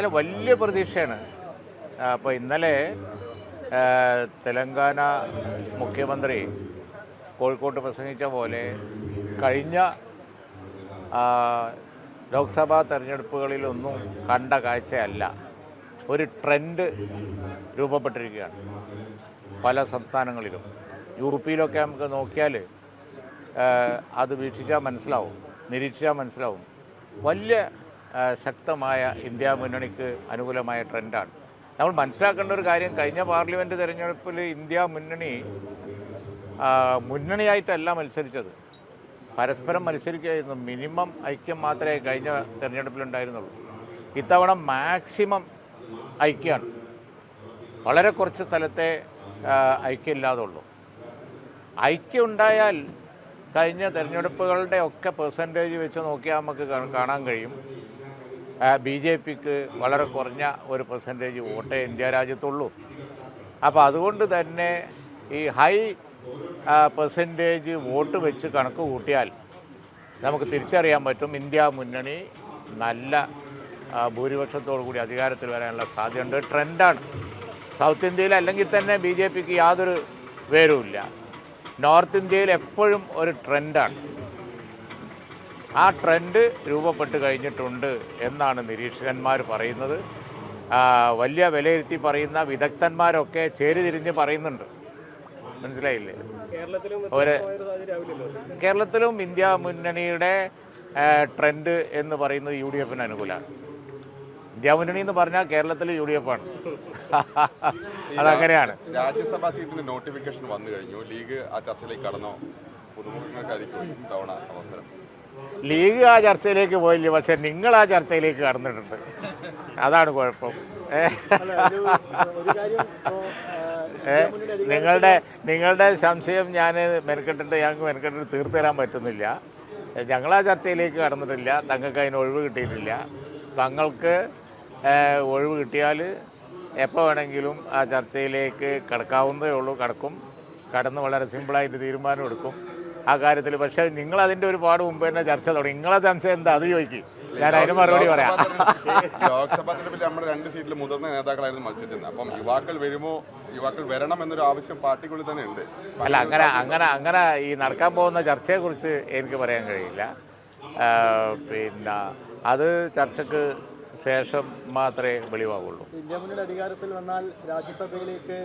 അല്ല വലിയ പ്രതീക്ഷയാണ്. അപ്പോൾ ഇന്നലെ തെലങ്കാന മുഖ്യമന്ത്രി കോഴിക്കോട്ട് പ്രസംഗിച്ച പോലെ കഴിഞ്ഞ ലോക്സഭാ തെരഞ്ഞെടുപ്പുകളിലൊന്നും കണ്ട കാഴ്ചയല്ല. ഒരു ട്രെൻഡ് രൂപപ്പെട്ടിരിക്കുകയാണ് പല സംസ്ഥാനങ്ങളിലും. യൂറോപ്പിലൊക്കെ നമുക്ക് നോക്കിയാൽ അത് വീക്ഷിച്ചാൽ മനസ്സിലാവും നിരീക്ഷിച്ചാൽ മനസ്സിലാവും. വലിയ ശക്തമായ ഇന്ത്യ മുന്നണിക്ക് അനുകൂലമായ ട്രെൻഡാണ്. നമ്മൾ മനസ്സിലാക്കേണ്ട ഒരു കാര്യം കഴിഞ്ഞ പാർലമെന്റ് തിരഞ്ഞെടുപ്പിൽ ഇന്ത്യ മുന്നണി മുന്നണിയായിട്ടല്ല മത്സരിച്ചത്. പരസ്പരം മത്സരിക്കുകയായിരുന്നു. മിനിമം ഐക്യം മാത്രമേ കഴിഞ്ഞ തിരഞ്ഞെടുപ്പിലുണ്ടായിരുന്നുള്ളൂ. ഇത്തവണ മാക്സിമം ഐക്യമാണ്. വളരെ കുറച്ച് സ്ഥലത്തെ ആ, ഐക്യമില്ലാതെ ഉള്ളൂ ഐക്യം ഉണ്ടായാൽ കഴിഞ്ഞ തിരഞ്ഞെടുപ്പുകളുടെ ഒക്കെ പെർസെന്റേജ് വെച്ച് നോക്കിയാൽ നമുക്ക് കാണാൻ കഴിയും. ബി ജെ പിക്ക് വളരെ കുറഞ്ഞ ഒരു പെർസെന്റേജ് വോട്ടേ ഇന്ത്യ രാജ്യത്തുള്ളൂ. അപ്പോൾ അതുകൊണ്ട് തന്നെ ഈ ഹൈ പെർസെന്റേജ് വോട്ട് വെച്ച് കണക്ക് കൂട്ടിയാൽ നമുക്ക് തിരിച്ചറിയാൻ പറ്റും ഇന്ത്യ മുന്നണി നല്ല ഭൂരിപക്ഷത്തോടു കൂടി അധികാരത്തിൽ വരാനുള്ള സാധ്യതയുണ്ട്. ട്രെൻഡാണ്. സൗത്ത് ഇന്ത്യയിൽ അല്ലെങ്കിൽ തന്നെ ബി ജെ പിക്ക് യാതൊരു വേരുമില്ല. നോർത്ത് ഇന്ത്യയിൽ എപ്പോഴും ഒരു ട്രെൻഡാണ്. ആ ട്രെൻഡ് രൂപപ്പെട്ട് കഴിഞ്ഞിട്ടുണ്ട് എന്നാണ് നിരീക്ഷകന്മാർ പറയുന്നത്. വലിയ വിലയിരുത്തി പറയുന്ന വിദഗ്ധന്മാരൊക്കെ ചേരിതിരിഞ്ഞ് പറയുന്നുണ്ട്. മനസ്സിലായില്ലേ? ഒരു കേരളത്തിലും ഇന്ത്യ മുന്നണിയുടെ ട്രെൻഡ് എന്ന് പറയുന്നത് യു ഡി എഫിന് അനുകൂലമാണ്. ഇന്ത്യ മുന്നണി എന്ന് പറഞ്ഞാൽ കേരളത്തിൽ യു ഡി എഫ് ആണ്. അതങ്ങനെയാണ്. രാജ്യസഭാ സീറ്റിന് നോട്ടിഫിക്കേഷൻ വന്നു കഴിഞ്ഞു. ലീഗ് ആ ചർച്ചയിലേക്ക് കടന്നോ? പുതുമുഖങ്ങൾക്കായിരിക്കും ഇത്തവണ അവസരം. ലീഗ് ആ ചർച്ചയിലേക്ക് പോയില്ല പക്ഷെ നിങ്ങൾ ആ ചർച്ചയിലേക്ക് കടന്നിട്ടുണ്ട്. അതാണ് കുഴപ്പം. നിങ്ങളുടെ നിങ്ങളുടെ സംശയം ഞാൻ മെനക്കെട്ടിട്ട് ഞങ്ങൾക്ക് മെനക്കെട്ടിട്ട് തീർത്തു തരാൻ പറ്റുന്നില്ല. ഞങ്ങൾ ആ ചർച്ചയിലേക്ക് കടന്നിട്ടില്ല. തങ്ങൾക്ക് അതിന് ഒഴിവ് കിട്ടിയിട്ടില്ല. തങ്ങൾക്ക് ഒഴിവ് കിട്ടിയാൽ എപ്പോൾ വേണമെങ്കിലും ആ ചർച്ചയിലേക്ക് കടക്കാവുന്നതേ ഉള്ളൂ. കടക്കും. കടന്ന് വളരെ സിമ്പിളായിട്ട് തീരുമാനം എടുക്കും. ആ കാര്യത്തിൽ. പക്ഷേ നിങ്ങൾ അതിന്റെ ഒരുപാട് മുമ്പ് തന്നെ ചർച്ച തുടങ്ങി. നിങ്ങളെ സംശയം എന്താ? അത് ചോദിക്കും. ഞാൻ അതിന് മറുപടി പറയാം. ലോക്സഭാ തെരഞ്ഞെടുപ്പിൽ നമ്മുടെ രണ്ട് സീറ്റിൽ മുതിർന്ന നേതാക്കളായിരുന്നു മത്സരിച്ചത്. അപ്പം യുവാക്കൾ വരുമോ? യുവാക്കൾ വരണം എന്നൊരു ആവശ്യം പാർട്ടിക്കുള്ളിൽ തന്നെ ഉണ്ട്. അല്ല അങ്ങനെ അങ്ങനെ അങ്ങനെ ഈ നടക്കാൻ പോകുന്ന ചർച്ചയെക്കുറിച്ച് എനിക്ക് പറയാൻ കഴിയില്ല. പിന്നെ അത് ചർച്ചക്ക് ശേഷം മാത്രമേ വെളിവാകുള്ളൂ. ഇന്ത്യ മുന്നിൽ അധികാരത്തിൽ വന്നാൽ രാജ്യസഭയിലേക്ക്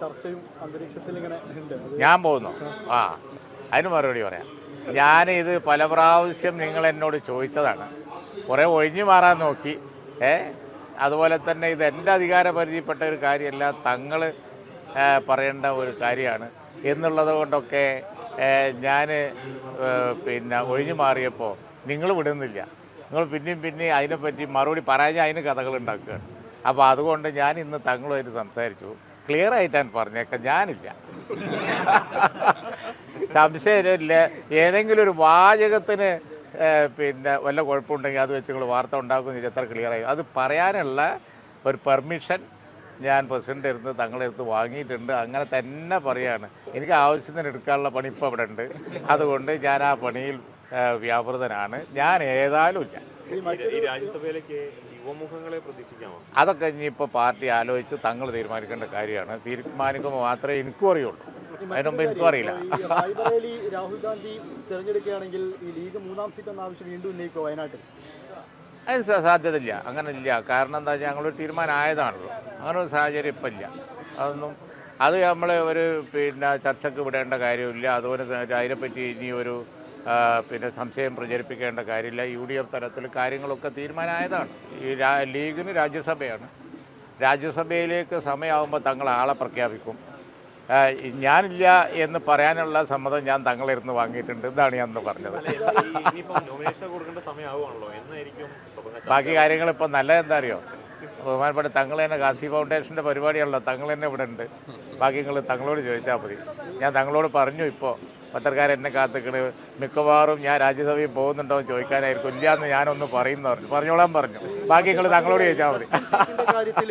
ചർച്ചയും അന്തരീക്ഷത്തിൽ ഇങ്ങനെ ഉണ്ട്. ഞാൻ പോകുന്നു. ആ അതിന് മറുപടി പറയാം. ഞാൻ ഇത് പല പ്രാവശ്യം നിങ്ങൾ എന്നോട് ചോദിച്ചതാണ്. കുറേ ഒഴിഞ്ഞു മാറാൻ നോക്കി. ഏ അതുപോലെ തന്നെ ഇത് എന്റെ അധികാര പരിധിപ്പെട്ട ഒരു കാര്യമല്ല തങ്ങൾ പറയേണ്ട ഒരു കാര്യമാണ്. എന്നുള്ളത് കൊണ്ടൊക്കെ ഞാൻ പിന്നെ ഒഴിഞ്ഞു മാറിയപ്പോൾ നിങ്ങൾ വിടുന്നില്ല. നിങ്ങൾ പിന്നെയും പിന്നെയും അതിനെപ്പറ്റി മറുപടി പറയാൻ അതിന് കഥകൾ ഉണ്ടാക്കുകയാണ്. അപ്പോൾ അതുകൊണ്ട് ഞാൻ ഇന്ന് തങ്ങളുമായിട്ട് സംസാരിച്ചു. ക്ലിയർ ആയിട്ടാണ് പറഞ്ഞേക്കാം ഞാനില്ല. സംശയമില്ല. ഏതെങ്കിലും ഒരു വാചകത്തിന് പിന്നെ വല്ല കുഴപ്പമുണ്ടെങ്കിൽ അത് വെച്ച് നിങ്ങൾ വാർത്ത ഉണ്ടാക്കുന്ന എത്ര ക്ലിയർ ആയി. അത് പറയാനുള്ള ഒരു പെർമിഷൻ ഞാൻ പ്രസിഡന്റ് അടുത്ത് തങ്ങളുടെ അടുത്ത് വാങ്ങിയിട്ടുണ്ട്. അങ്ങനെ തന്നെ പറയാണ്. എനിക്ക് ആവശ്യത്തിന് എടുക്കാനുള്ള പണി ഇപ്പോൾ അവിടെ ഉണ്ട്. അതുകൊണ്ട് ഞാൻ ആ പണിയിൽ വ്യാപൃതനാണ്. ഞാൻ ഏതായാലും ഇല്ല. ഈ രാജ്യസഭയിലേക്ക് യുവമുഖങ്ങളെ പ്രതീക്ഷിക്കാമോ? അതൊക്കെ ഇനിയിപ്പോൾ പാർട്ടി ആലോചിച്ച് തങ്ങൾ തീരുമാനിക്കേണ്ട കാര്യമാണ്. തീരുമാനിക്കുമ്പോൾ മാത്രമേ എനിക്കും അറിയുള്ളൂ. അതിനുമുമ്പ് എനിക്കും അറിയില്ല. റായ്ബറേലി രാഹുൽ ഗാന്ധി തിരഞ്ഞെടുക്കുകയാണെങ്കിൽ ഈ ലീഗ് മൂന്നാം സീറ്റ് എന്ന ആവശ്യം വീണ്ടും ഉന്നയിക്കുമോ വയനാട്ടിൽ? അതിന് സ- സാധ്യതയില്ല. അങ്ങനെ ഇല്ല കാരണം എന്താ വെച്ചാൽ ഞങ്ങളൊരു തീരുമാനമായതാണല്ലോ. അങ്ങനെ ഒരു സാഹചര്യം ഇപ്പം ഇല്ല. അതൊന്നും അത് നമ്മൾ ഒരു പിന്നെ ചർച്ചയ്ക്ക് വിടേണ്ട കാര്യമില്ല. അതുപോലെ അതിനെപ്പറ്റി ഇനി ഒരു പിന്നെ സംശയം പ്രചരിപ്പിക്കേണ്ട കാര്യമില്ല. യു ഡി എഫ് തലത്തിൽ കാര്യങ്ങളൊക്കെ തീരുമാനമായതാണ്. ഈ ലീഗിന് രാജ്യസഭയാണ്. രാജ്യസഭയിലേക്ക് സമയമാകുമ്പോൾ തങ്ങൾ ആളെ പ്രഖ്യാപിക്കും ഞാനില്ല എന്ന് പറയാനുള്ള സമ്മതം ഞാൻ തങ്ങളെ ഇരുന്ന് വാങ്ങിയിട്ടുണ്ട്. ഇതാണ് ഞാൻ പറഞ്ഞത്. ബാക്കി കാര്യങ്ങൾ ഇപ്പം നല്ലത് എന്താ അറിയോ ബഹുമാനപ്പെട്ട തങ്ങൾ തന്നെ കാസി ഫൗണ്ടേഷന്റെ പരിപാടിയാണല്ലോ. തങ്ങൾ തന്നെ ഇവിടെ ഉണ്ട്. ബാക്കി നിങ്ങൾ തങ്ങളോട് ചോദിച്ചാൽ മതി. ഞാൻ തങ്ങളോട് പറഞ്ഞു ഇപ്പോൾ പത്രക്കാരൻ എന്നെ കാത്തിക്കണ്. മിക്കവാറും ഞാൻ രാജ്യസഭയിൽ പോകുന്നുണ്ടോ എന്ന് ചോദിക്കാനായിരിക്കും. ഇല്ല എന്ന് ഞാനൊന്ന് പറയുന്നു പറഞ്ഞു. പറഞ്ഞോളാൻ പറഞ്ഞു. ബാക്കി നിങ്ങൾ തങ്ങളോട് ചോദിച്ചാൽ മതി.